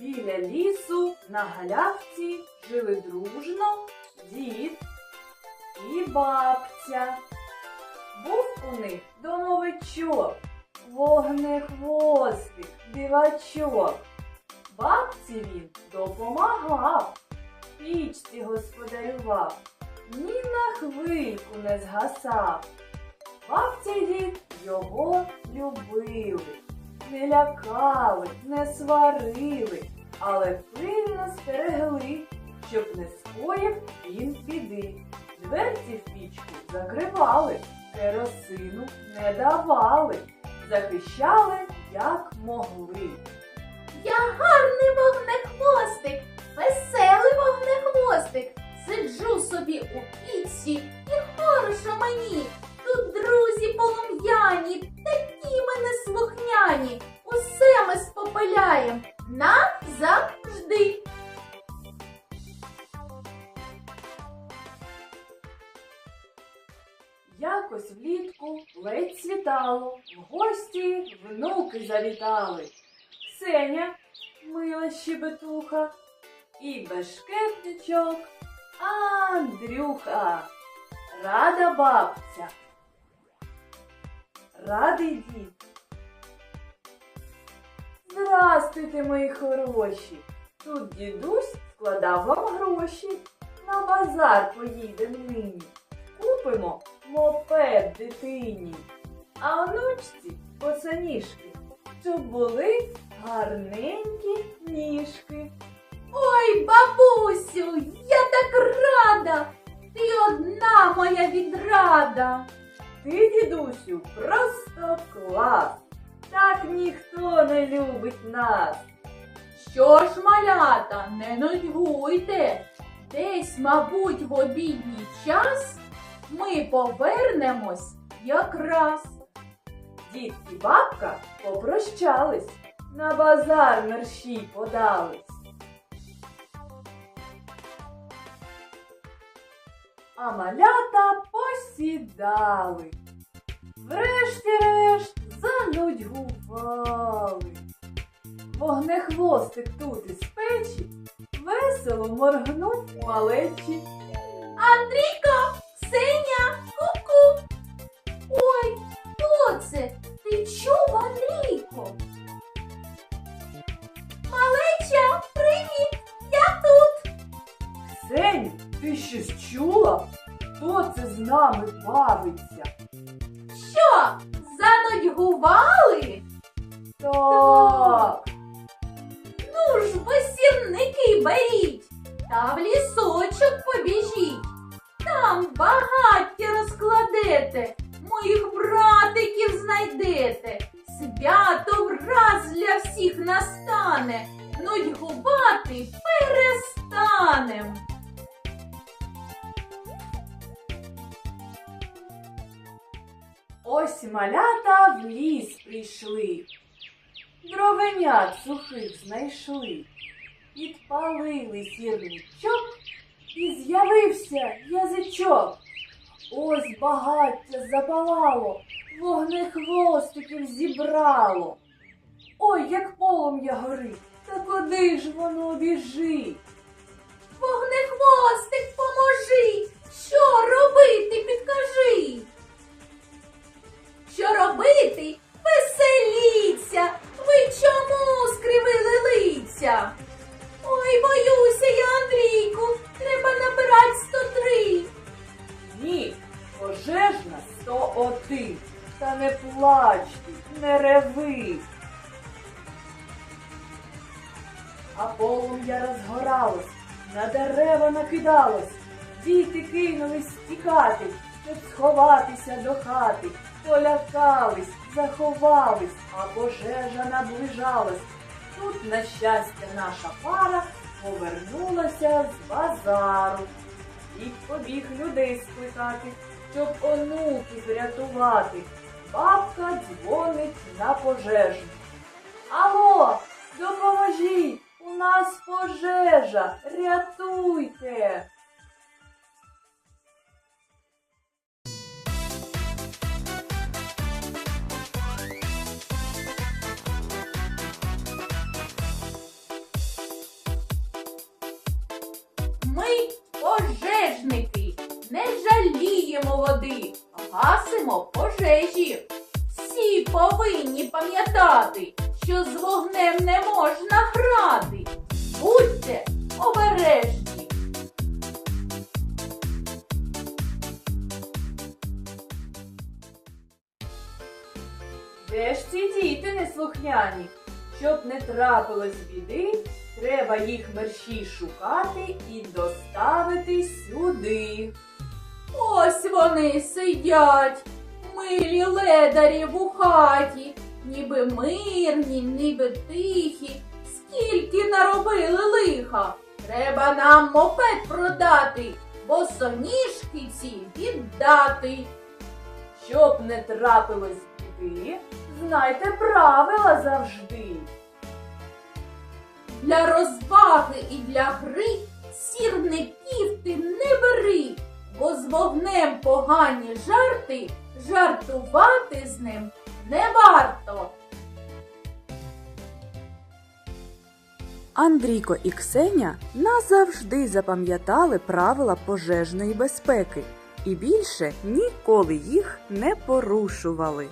Біля лісу на галявці жили дружно дід і бабця. Був у них домовичок, вогнехвостик, дивачок. Бабці він допомагав, пічці господарював, ні на хвильку не згасав. Бабця й дід його любили, не лякали, не сварили, але пильно стерегли, щоб не скоїв він біди. Дверці в пічку закривали, керосину не давали, захищали, як могли. Я гарний вогнехвостик, веселий вогнехвостик. Сиджу собі у пічці і хорошо мені. Тут друзі полум'яні, такі мене слухняні. Усе ми спопиляєм назавжди. Якось влітку ледь світало, в гості внуки завітали. Сеня, мила щебетуха, і бешкетничок Андрюха. Рада бабця. Радий дід. Здрастуйте, мої хороші. Тут дідусь складав вам гроші. На базар поїдем нині. Купимо мопед дитині, а онучці босоніжки, щоб були гарненькі ніжки. Ой, бабусю, я так рада. Ти одна моя відрада. Ти, дідусю, просто клас. Так ніхто не любить нас. Що ж, малята, не нудьгуйте. Десь, мабуть, в обідній час ми повернемось якраз. Дід і бабка попрощались, на базар мерщій подались. А малята посідали. Врешті-решт занудьгували. Вогнехвостик тут із печі весело моргнув малечі. Андрійко, Ксеня, ку-ку. Ой, хто це? Ти чув, Андрійко? Малеча, привіт! Я тут. Ксеню, ти щось чула? Хто це з нами бавиться? Що, занудьгували? Так. Ну ж, ви беріть та в лісочок побіжіть. Там багаття розкладете, моїх братиків знайдете. Свято враз для всіх настане, нудьгувати перестанем. Ось малята в ліс прийшли. Дровенят сухих знайшли. Підпалили сірничок і з'явився язичок. Ось багаття запалало, вогнехвостиків зібрало. Ой, як полум'я горить, та куди ж воно біжить? Вогнехвостик, поможи! Що робити, підкажи? Що робити? Веселіться! Ви чому скривили лиця? Ой, боюся я, Андрійку, треба набирати 103. Ні, пожежна 101. Та не плачте, не реви. А полум'я розгоралось, на дерева накидалось. Діти кинулись тікати, щоб сховатися до хати. Полякались, заховались, а пожежа наближалась. Тут, на щастя, наша пара повернулася з базару. І побіг людей скликати, щоб онуків врятувати. Бабка дзвонить на пожежну. Алло, допоможіть! У нас пожежа! Рятуйте! Ми пожежники, не жаліємо води, гасимо пожежі. Всі повинні пам'ятати, що з вогнем не можна грати. Будьте обережні. Де ж ці діти неслухняні? Щоб не трапилось біди, треба їх мерщій шукати і доставити сюди. Ось вони сидять, милі ледарі в хаті, ніби мирні, ніби тихі, скільки наробили лиха. Треба нам мопед продати, бо соніжки ці віддати. Щоб не трапилось біди, знайте правила завжди. Для розваги і для гри сірників ти не бери, бо з вогнем погані жарти, жартувати з ним не варто. Андрійко і Ксеня назавжди запам'ятали правила пожежної безпеки і більше ніколи їх не порушували.